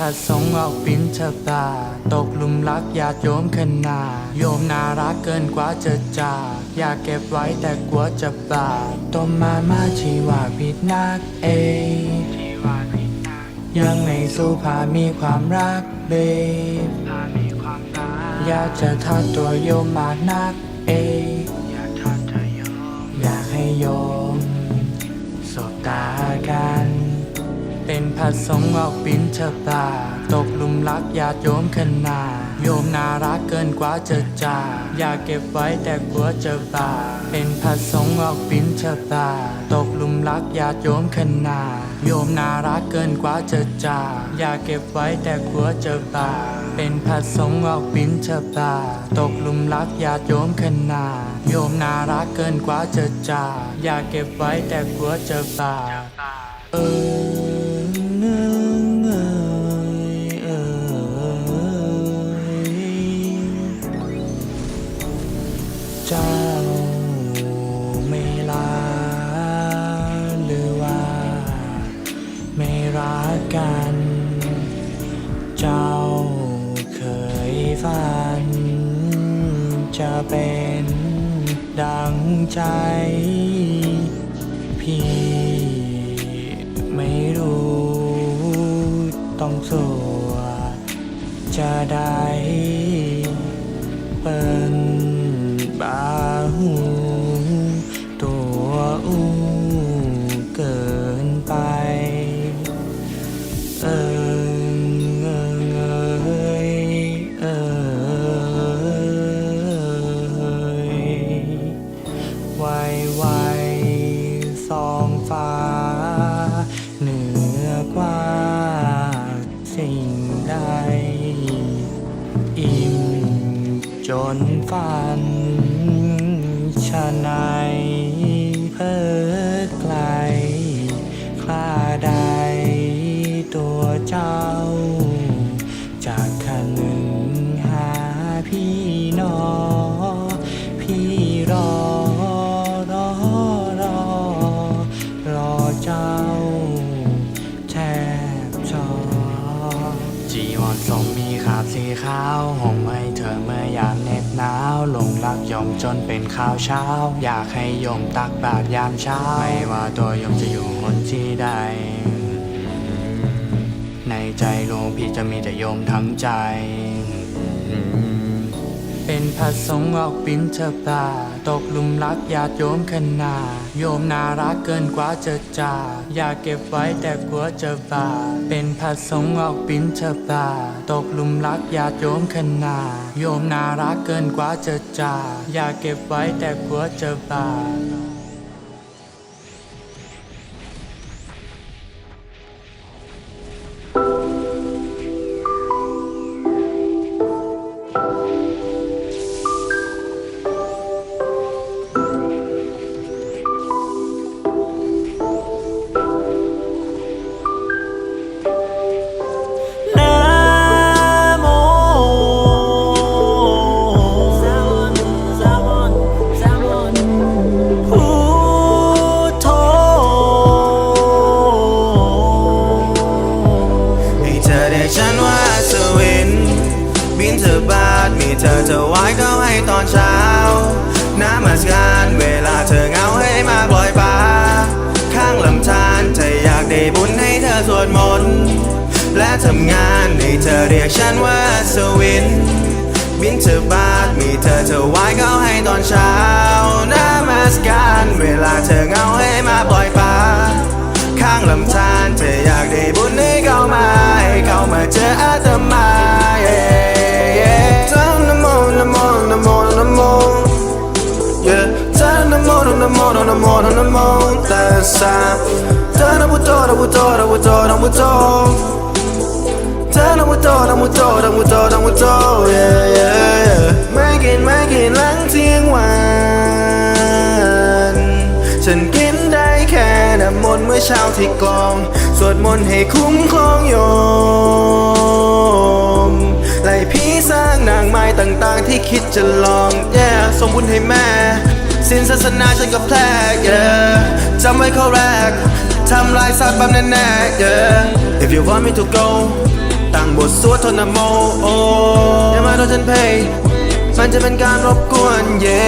ระสงฆ์ออกบินชบาตตกหลุมรักญาติโยมขนาดโยมน่ารักเกินกว่าจะจากอยากเก็บไว้แต่กลัวจะบาดต้มมามาชีวาผิดนักเองยังไม่สู้พามีความรักเบฟอยากจะทัดตัวโยมมากนักเองอยากให้โยมสบตา กันเป็นพระสงฆ์ออกบินชบาตกหลุมรักญาติโยมขนาดโยมน่ารักเกินกว่าจะจาอยากเก็บไว้แต่กลัวจะบาปเป็นพระสงฆ์ออกบินชบาตกหลุมรักญาติโยมขนาดโยมน่ารักเกินกว่าจะจาอยากเก็บไว้แต่กลัวจะบาปเป็นพระสงฆ์ออกบินชบาตกหลุมรักญาติโยมขนาดโยมน่ารักเกินกว่าจะจาอยากเก็บไว้แต่กลัวจะบาปเออ เจ้าไม่ลาหรือว่า ไม่รักกัน เจ้าเคยฝัน จะเป็นดังใจ พี่ไม่รู้ต้องสวดจะได้เปิ้น บาหูตัวอู้เกินไป เอิงเอิงเอยเอยไวไวสองฟ้า เหนือกว่าสิ่งใดอิ่มจนฝัน เจ้า จากคันหนึ่งหาพี่น้องพี่รอรอรอ รอเจ้า แทบชอจีวรสมมีขาบสีขาวห่มให้เธอเมื่อยามเหน็บหนาวหลงรักยมจนเป็นข้าวเช้า อยากให้ยมตักบาตรยามเช้า ไม่ว่าตัวยมจะอยู่หนที่ใด ในใจโลงพี่จะมีแต่โยมทั้งใจ เป็นพระสงฆ์ออกบินชบาตกหลุมรักญาติโยมขนาดโยมน่ารักเกินกว่าจะจากอยากเก็บไว้แต่กลัวจะบาเป็นพระสงฆ์ออกบินชบาตกหลุมรักญาติโยมขนาดโยมน่ารักเกินกว่าจะจากอยากเก็บไว้แต่กลัวจะบา ฉันว่าสวิน บินเธอบาทมีเธอเธอไว้ก็ให้ตอนเช้า น้ำมาสการเวลาเธอเงาให้มาปล่อยปลาข้างลำธารเธออยากได้บุญให้เธอสวดมนต์และทำงานให้เธอเรียกฉันว่าสวิน บินเธอบาทมีเธอเธอไว้ก็ให้ตอนเช้าน้ำมาสการเวลาเธอเงา ธจ้านะพุทโธนะพุทโธนะพุทโธนะพุทโธเย้เย้ไม่กินไม่กินหลังเที่ยงวัน ฉันกินได้แค่น้ำมนต์เมื่อเช้าที่กลอง สวดมนต์ให้คุ้มครองโยมไล่ผีสร้างนางไม้ต่างๆที่คิดจะลอง แย่สมบุญให้แม่ สินศาสนาฉันก็แพร่เย่จำไว้ข้อแรกทำลายสัตว์แบบแน่ๆ yeah If you want me to go ตบทสวดทนโมโออย่ามาโดนฉันเพย์มันจะเป็นการรบกวนเย่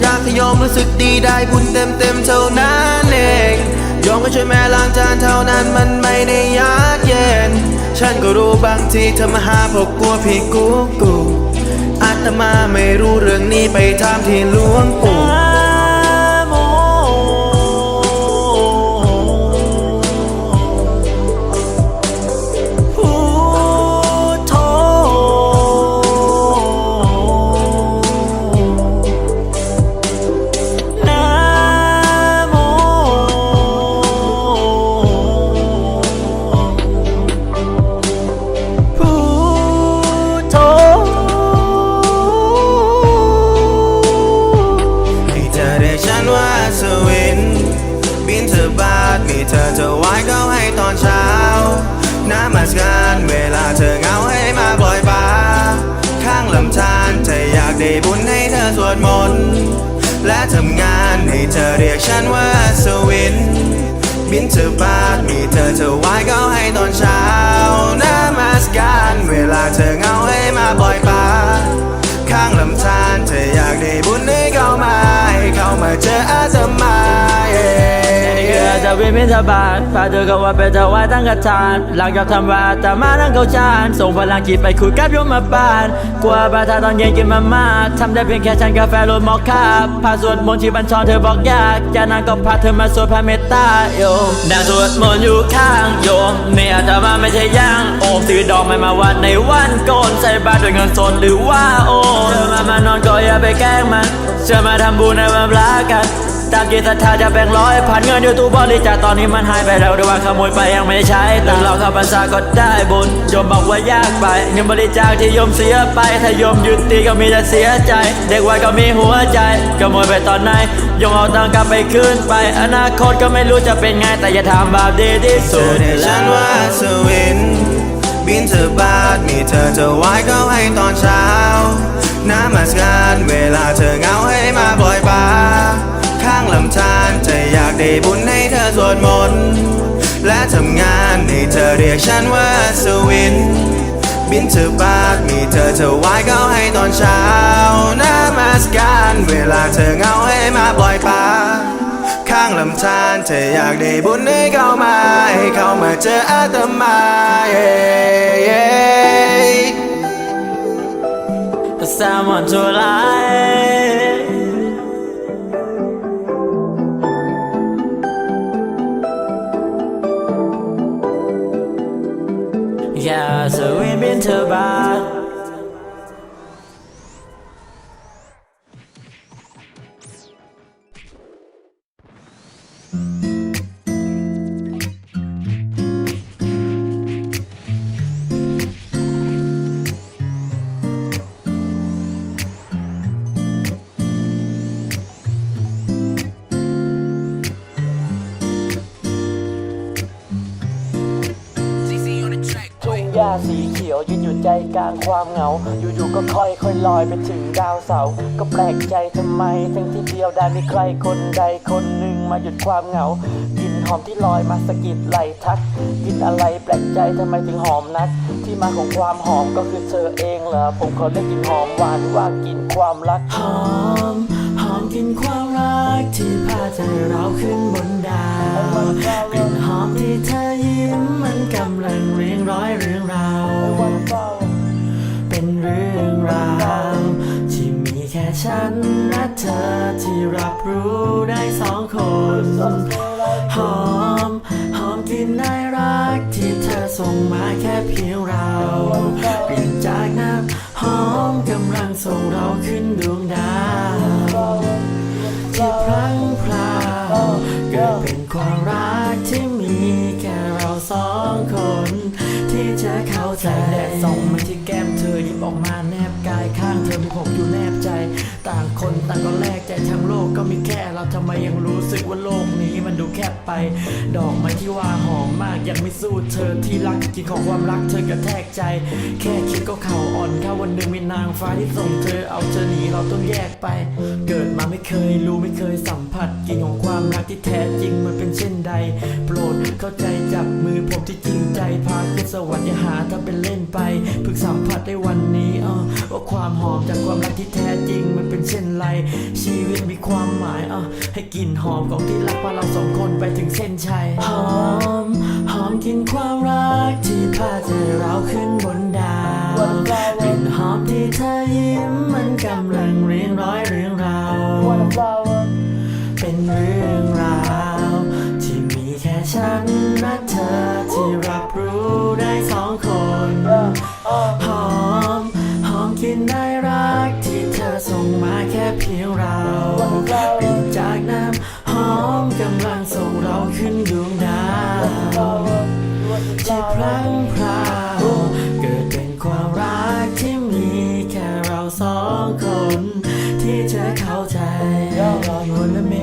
อยากให้โยมรู้สึกดีได้บุญเต็มเต็มๆเท่านั้นเองโยมก็ช่วยแม่ล้างจานเท่านั้นมันไม่ได้ยากเย็น ฉันก็รู้บางทีเธอมาหาเพราะกลัวพี่กูกู อาตมาไม่รู้เรื่องนี้ไปถามที่หลวงปู่ มาสการเวลาเธอเหงาให้มาปล่อยปลาข้างลำธารเธออยากได้บุญให้เธอสวดมนต์และทำงานให้เธอเรียกฉันว่าสวิน บินเธอบาทมีเธอเธอไว้ก็ให้ตอนเช้าน้ำมาสการเวลาเธอเหงาให้มาปล่อยปลาข้างลำธารเธออยากได้บุญให้เขามาให้เขามาเจออาตมา วินมิถบาทพาเธอกับว่าเป็นถวายตั้งกระทาน หลังจากทำวัดแต่มานั่งเขาชานส่งพลังจิตไปคุยกับโยมมาบานกลัวบาทาตอนเย็นกินมาม่าทำได้เพียงแค่ฉันกาแฟรสมอคค่าพาสวดมนต์ที่บัญชรเธอบอกยากจากนั้นก็พาเธอมาสวดพระเมตตาโยมนั่งสวดมนต์อยู่ข้างโยมเนี่ยแต่ว่าไม่ใช่ย่างโอมซื้อดอกไม้มาวันในวันโกนใส่บาตรด้วยเงินสดหรือว่าโอนเธอมามานอนก็อย่าไปแกล้งมันเชื่อมาทำบุญในวันพระกัน ตามจิตศรัทธาจะแบ่งร้อยพันเงินอยู่ตู้บริจาคตอนนี้มันหายไปแล้วหรือว่าขโมยไปยังไม่ใช้แต่เราเข้าพรรษาก็ได้บุญโยมบอกว่ายากไปเงินบริจาคที่โยมเสียไปถ้าโยมหยุดตีก็มีแต่เสียใจ เด็กวัยก็มีหัวใจขโมยไปตอนไหนโยมเอาตังค์กลับไปคืนไป อนาคตก็ไม่รู้จะเป็นไงแต่อย่าทำบาปดีที่สุดเรียกฉันว่าสวิน บินเธอบาทมีเธอเธอไว้ก็ให้ตอนเช้าน้ำมาสการเวลาเธอเงาให้มาปล่อยปลา ข้างลำธารเธออยากได้บุญให้เธอสวดมนต์และทำงานให้เธอเรียกฉันว่าสวิน บินเธอบาทมีเธอเธอไว้ก็ให้ตอนเช้าน้ำมาสการเวลาเธอเงาให้มาปล่อยปลาข้างลำธารเธออยากได้บุญให้เข้ามา ให้เข้ามาเจออาตมาเย้เย้ Someone to lie สีเขียวยืนอยู่ใจกลางความเหงา อยู่ๆก็ค่อยค่อยๆลอยไปถึงดาวเสาร์ก็แปลกใจทำไม ทั้งที่เดียวได้มีใครคนใดคนหนึ่งมาหยุดความเหงากลิ่นหอมที่ลอยมาสะกิดไหลทักกลิ่นอะไรแปลกใจทำไมถึงหอมนัก ที่มาของความหอมก็คือเธอเองเหรอผมขอเรียกกลิ่นหอมหวานว่ากลิ่นความรักหอมหอมกลิ่นความรักที่พาใจเราขึ้นบนดาวกลิ่นหอมที่เธอยิ้มมันกำลังเรียงร้อยเรื่อง ได้สองคน หอม หอมกลิ่นน่ารักที่เธอส่งมาแค่เพียงเรากลิ่ยนจากน้ำหอมกำลังส่งเราขึ้นดวงดาวที่พลั้งพราเกิดเป็นความรักที่มีแค่เราสองคน ที่จะเข้าใจแดดส่องมาที่แก้มเธอหยิบออกมาแนบกายข้างเธอมีผมอยู่แนบใจ ต่างคนต่างก็แลกใจทั้งโลก ทำไมยังรู้สึกว่าโลกนี้มันดูแคบไป ดอกไม้ที่ว่าหอมมากยังไม่สู้เธอที่รักกินของความรักเธอกระแทกใจ แค่คิดก็เข่าอ่อนถ้าวันหนึ่งมีนางฟ้าที่ส่งเธอเอาเธอหนีเราต้องแยกไป เกิดมาไม่เคยรู้ไม่เคยสัมผัสกินของความรักที่แท้จริงมันเป็นเช่นใด โปรดเข้าใจจับมือผมที่จริงใจพาขึ้นสวรรค์อย่าหาถ้าเป็นเล่นไปเพิ่งสัมผัสได้วันนี้อะว่าความหอมจากความรักที่แท้จริงมันเป็นเช่นไร ชีวิตมีความหมายอะให้กลิ่นหอมของที่รักพาเราสองคนไปถึงเส้นชัย หอม หอมกลิ่นความรักที่พาใจเราขึ้นบนดาวกลิ่นหอมที่เธอยิ้มมันกำลังเรียงร้อยเรื่องราวเป็นเรื่องราวที่มีแค่ฉันและเธอที่รับรู้ได้สองคน on your limit.